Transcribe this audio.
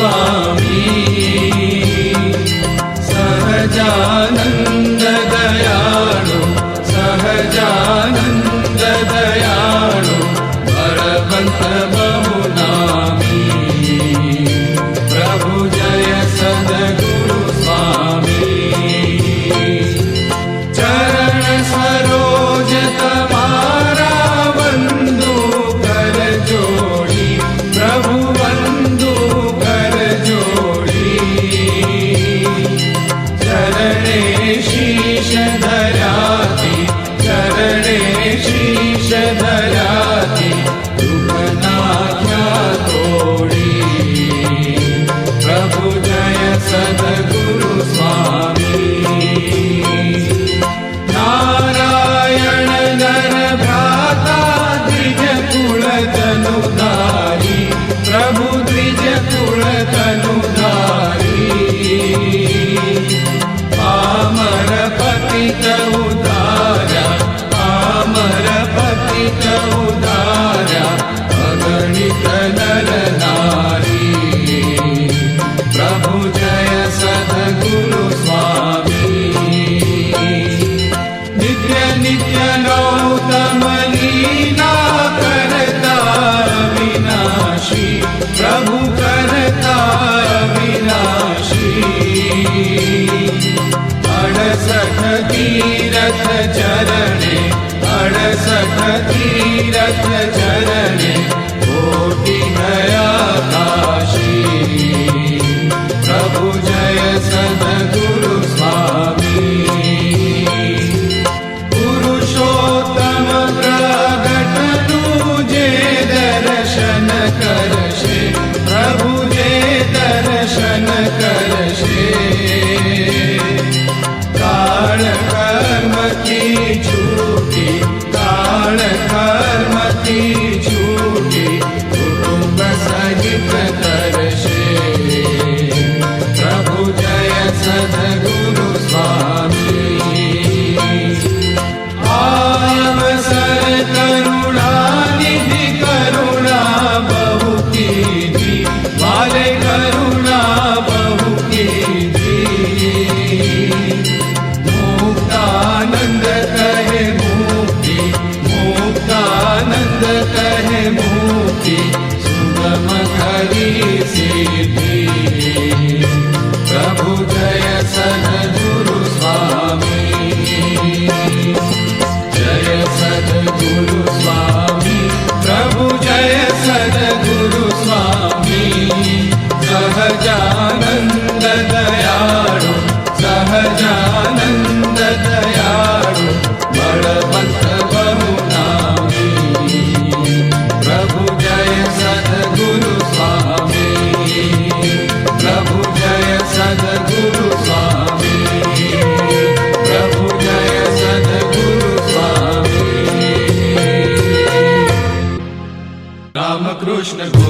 स्वामी सहजानन्द सदग अडसखीरथ चरणे अडसखीरथ चरणे कोटि नया काशी प्रभु जय सदा। सहजानन्द दयालु सहजानन्द दयालु बलवन्त बहुनामी प्रभु जय सद्गुरु स्वामी। प्रभु जय सद्गुरु स्वामी। प्रभु जय सद्गुरु स्वामी। रामकृष्ण